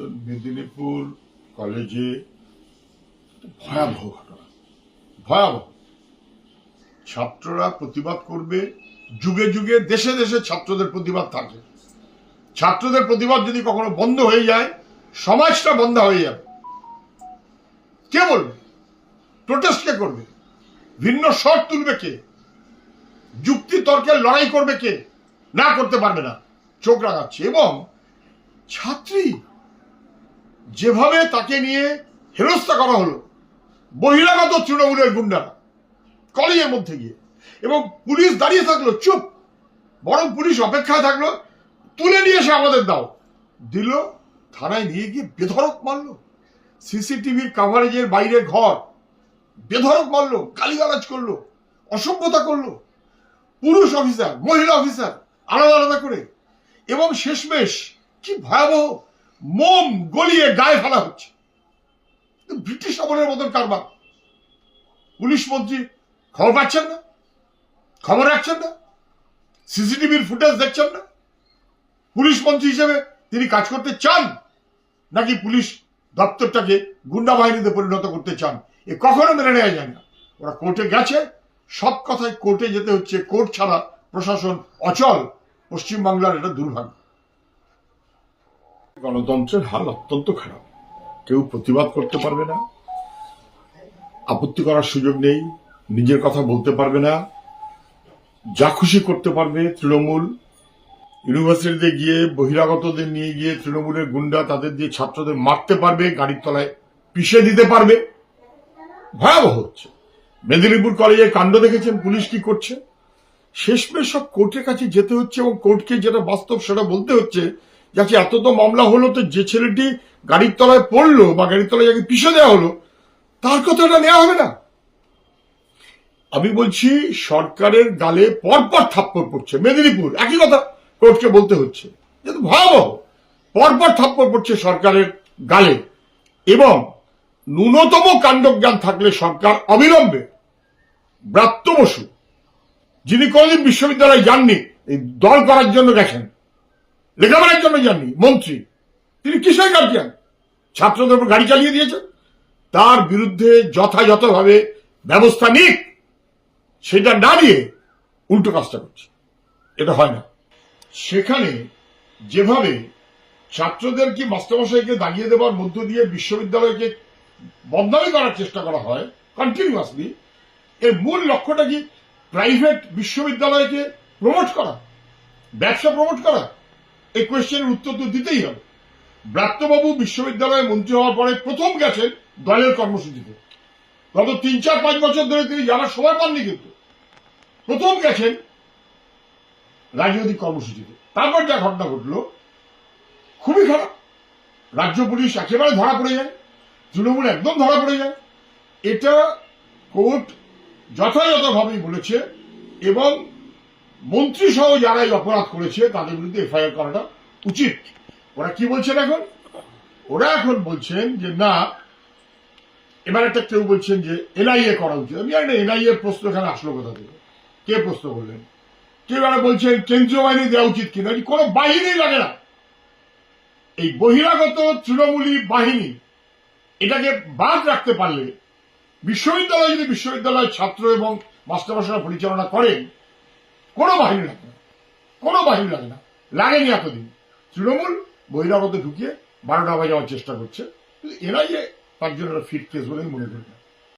তো মেদিনীপুর কলেজে ভয়াবহ ঘটনা। ভয়াবহ। ছাত্ররা প্রতিবাদ করবে, যুগে যুগে, দেশে দেশে ছাত্রদের প্রতিবাদ থাকে। ছাত্রদের প্রতিবাদ যদি কখনো বন্ধ হয়ে যায়, সমাজটা বন্ধ হয়ে যাবে। কে বলবে? প্রোটেস্ট কে করবে? ভিন্ন স্বর তুলবে কে? যুক্তি তর্কের লড়াই করবে কে? না করতে পারবে না। চোখ রাখাচ্ছে এবং ছাত্রী যেভাবে তাকে নিয়ে হেনস্থা করা হলো, বহিরাগত তৃণমূলের গুন্ডারা কলেজের মধ্যে গিয়ে, এবং পুলিশ দাঁড়িয়ে থাকল, চুপ, বরং পুলিশ অপেক্ষায় থাকল, তুলে নিয়ে এসে আমাদের দাও, দিল, থানায় নিয়ে গিয়ে বেধরক মারল, সিসিটিভির কাভারেজের বাইরে ঘর বেধরক মারলো, গালিগালাজ করল, অসভ্যতা করল, পুরুষ অফিসার, মহিলা অফিসার, আলাদা আলাদা করে, এবং শেষমেশ, কি ভয়াবহ মোম গলিয়ে গায়ে ফেলা হচ্ছে। ব্রিটিশ আমলের মতন কারবার। পুলিশ মন্ত্রী খবর পাচ্ছেন না? খবর রাখছেন না? সিসিটিভির ফুটেজ দেখছেন না? পুলিশ মন্ত্রী হিসেবে তিনি কাজ করতে চান? নাকি পুলিশ দপ্তরটাকে গুন্ডা বাহিনীতে পরিণত করতে চান? এ কখনো মেনে নেওয়া যায় না। ওরা কোর্টে গেছে। সব কথায় কোর্টে যেতে হচ্ছে। কোর্ট ছাড়া প্রশাসন অচল। পশ্চিমবাংলার এটা দুর্ভাগ্য। গণতন্ত্রের হাল অত্যন্ত খারাপ। কেউ প্রতিবাদ করতে পারবে না। আপত্তি করার সুযোগ নেই। নিজের কথা বলতে পারবে না। যা খুশি করতে পারবে তৃণমূল। ইউনিভার্সিটিতে গিয়ে বহিরাগতদের নিয়ে গিয়ে তৃণমূলের গুন্ডা তাদের দিয়ে ছাত্রদের মারতে পারবে, গাড়ির তলায় পিষে দিতে পারবে। ভয়াবহ হচ্ছে। মেদিনীপুর কলেজে কাণ্ড দেখেছেন, পুলিশ কি করছে? শেষমেশ সব কোর্টের কাছে যেতে হচ্ছে এবং কোর্টকে যেটা বাস্তব সেটা বলতে হচ্ছে যাচ্ছে এত তো মামলা হলো তো যে ছেলেটি গাড়ির তলায় পড়ল বা গাড়ির তলায় যাকে পিষে দেওয়া হলো, তার কথাটা নেওয়া হবে না। আমি বলছি, সরকারের গালে পরপর থাপ্পড় পড়ছে, মেদিনীপুর, একই কথা কোর্টকে বলতে হচ্ছে। যেহেতু ভয়াবহ, পরপর থাপ্পড় পড়ছে সরকারের গালে। এবং ন্যূনতম কাণ্ডজ্ঞান থাকলে সরকার অবিলম্বে ব্রাত্য বসু, যিনি কোনদিন বিশ্ববিদ্যালয়ে যাননি, এই দল করার জন্য গেছেন। লেখাপড়ার জন্য যাননি, মন্ত্রী। তিনি কিসের গার্জিয়ান ছাত্রদের উপর গাড়ি চালিয়ে দিয়েছেন। তার বিরুদ্ধে যথাযথভাবে ব্যবস্থা নিক, সেটা না নিয়ে উল্টো কাজটা করছে। এটা হয় না। সেখানে যেভাবে ছাত্রদের কি মাস্টারমশাইকে দাঁড়িয়ে দেওয়ার মধ্য দিয়ে বিশ্ববিদ্যালয়কে বদনামি করার চেষ্টা করা হয় কন্টিনিউয়াসলি এর মূল লক্ষ্যটা কি? প্রাইভেট বিশ্ববিদ্যালয়কে প্রমোট করা, ব্যবসা প্রমোট করা? এই কোয়েশ্চেনের উত্তর তো দিতেই হবে। ব্রাত্যবাবু বিশ্ববিদ্যালয়ে মন্ত্রী হওয়ার পরে প্রথম গেছেন দলের কর্মসূচিতে। গত তিন, চার, পাঁচ বছর ধরে তিনি যাওয়ার সময় পাননি কিন্তু। প্রথম গেছেন রাজনৈতিক কর্মসূচিতে। তারপর যা ঘটনা ঘটলো, খুবই খারাপ। রাজ্য পুলিশ একেবারে ধরা পড়ে যায়। তৃণমূল একদম ধরা পড়ে যায়। এটা কোর্ট যথাযথভাবেই বলেছে এবং মন্ত্রী সহ যারা এই অপরাধ করেছে, তাদের বিরুদ্ধে এফআইআর করাটা উচিত। ওরা কি বলছেন এখন? ওরা এখন বলছেন যে, না, এবার একটা কেউ বলছেন যে, এনআইএ করা উচিত। আমি জানি এনআইএ প্রশ্ন এখানে আসলো কোথা থেকে? কে প্রশ্ন করলেন? কেউ এরা বলছেন, কেন্দ্রীয় বাহিনী দেওয়া উচিত কিনা কোনো বাহিনী লাগে না। এই বহিরাগত তৃণমূলী বাহিনী, এটাকে বাদ রাখতে পারলে, বিশ্ববিদ্যালয় যদি বিশ্ববিদ্যালয়ের ছাত্র এবং মাস্টারমশাইরা পরিচালনা করেন কোনো বাহিনী লাগে না। কোনো বাহিনী লাগে না। লাগেনি এতদিন। তৃণমূল বহিরাগত ঢুকিয়ে বারোটা বাজাবার চেষ্টা করছে। কিন্তু এরাই তার জন্য ফিট কেস বলেই মনে করি না।